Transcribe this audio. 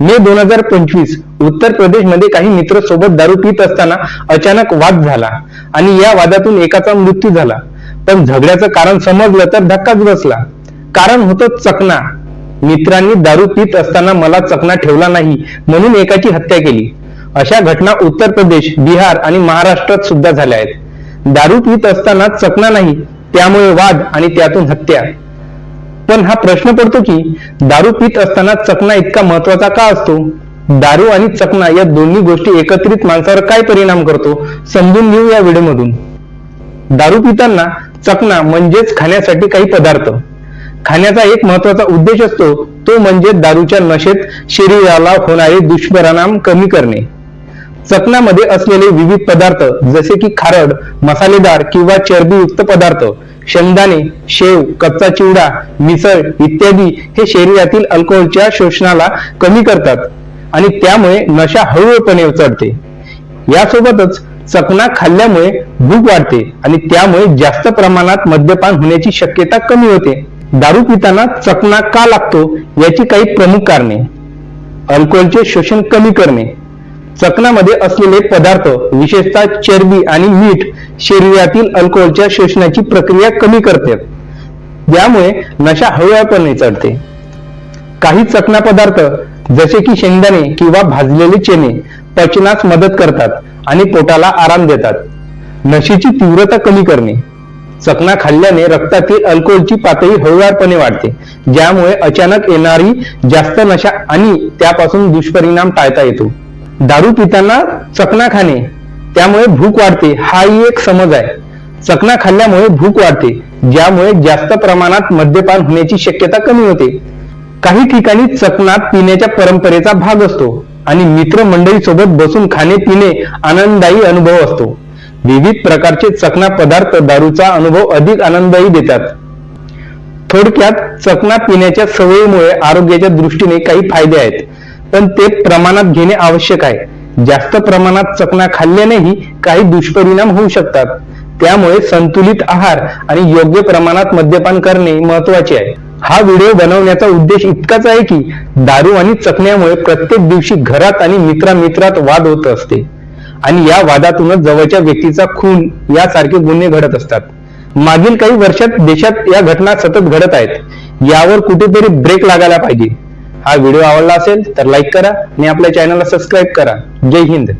मे दोन हजार पंचवीस उत्तर प्रदेशमध्ये काही मित्र सोबत दारू पित असताना अचानक वाद झाला आणि या वादातून एकाचा मृत्यू झाला. पण झगड्याचं कारण समजलं तर धक्काच बसला. कारण होतं चकना. मित्रांनी दारू पित असताना मला चकना ठेवला नाही म्हणून एकाची हत्या केली. अशा घटना उत्तर प्रदेश बिहार आणि महाराष्ट्रात सुद्धा झाल्या आहेत. दारू पित असताना चकना नाही त्यामुळे वाद आणि त्यातून हत्या. पण हा प्रश्न पडतो की दारू पित असताना चकना इतका महत्त्वाचा का असतो? दारू आणि चकना या दोन्ही गोष्टी एकत्रित माणसावर काय परिणाम करतो? समजून घेऊ या व्हिडिओमधून. दारू पिताना चकना म्हणजेच खाण्यासाठी काही पदार्थ. खाण्याचा एक महत्त्वाचा उद्देश असतो तो म्हणजे दारूच्या नशेत शरीराला होणारे दुष्परिणाम कमी करणे. चकनामध्ये असलेले विविध पदार्थ जसे की खारड मसालेदार किंवा चरबीयुक्त पदार्थ शेंगदाणे शेव कच्चा चिवडा मिसळ इत्यादी हे शरीरातील अल्कोहोलच्या शोषणाला कमी करतात आणि त्यामुळे नशा हळूहळूपणे चढते यासोबतच चकना खाल्ल्यामुळे भूक वाढते आणि त्यामुळे जास्त प्रमाणात मद्यपान होण्याची शक्यता कमी होते. दारू पिताना चकना का लागतो याची काही प्रमुख कारणे. अल्कोहोलचे शोषण कमी करणे. चकनामध्ये असलेले पदार्थ विशेषतः चरबी आणि मीठ शरीरातील अल्कोहोलच्या शोषणाची प्रक्रिया कमी करते. यामुळे नशा हळूहळूपणे चढते. काही चकना पदार्थ जसे की शेंगदाणे किंवा भाजलेले चणे पचनास मदत करतात आणि पोटाला आराम देतात. नशेची तीव्रता कमी करणे. चकना खाल्ल्याने रक्तातील अल्कोहोलची पातळी हळूवारपणे वाढते ज्यामुळे अचानक येणारी जास्त नशा आणि त्यापासून दुष्परिणाम टाळता येतो. दारू पिताना चकना खाणे त्यामुळे भूक वाढते हाही एक समज आहे. चकना खाल्ल्यामुळे भूक वाढते ज्यामुळे जास्त प्रमाणात मद्यपान होण्याची शक्यता कमी होते. काही ठिकाणी चकना पिण्याच्या परंपरेचा भाग असतो आणि मित्रमंडळी सोबत बसून खाणे पिणे आनंददायी अनुभव असतो. विविध प्रकारचे चकना पदार्थ दारूचा अनुभव अधिक आनंददायी देतात. थोडक्यात चकना पिण्याच्या सवयीमुळे आरोग्याच्या दृष्टीने काही फायदे आहेत. पण ते प्रमाणात घेणे आवश्यक आहे. जास्त प्रमाणात चकना खाल्ल्यानेही काही दुष्परिणाम होऊ शकतात. त्यामुळे संतुलित आहार आणि योग्य प्रमाणात मद्यपान करणे महत्त्वाचे आहे. हा व्हिडिओ बनवण्याचा उद्देश इतकाच आहे की दारू आणि चकण्यामुळे प्रत्येक दिवशी घरात आणि मित्रामित्रात वाद होत असते. आणि या वादातूनच जवळच्या व्यक्तीचा खून यासारखे गुन्हे घडत असतात. मागील काही वर्षात देशात या घटना सतत घडत आहेत. यावर कुठेतरी ब्रेक लागायला पाहिजे. हा व्हिडिओ आवडला असेल तर लाईक करा आणि आपल्या चॅनलला सबस्क्राईब करा. जय हिंद.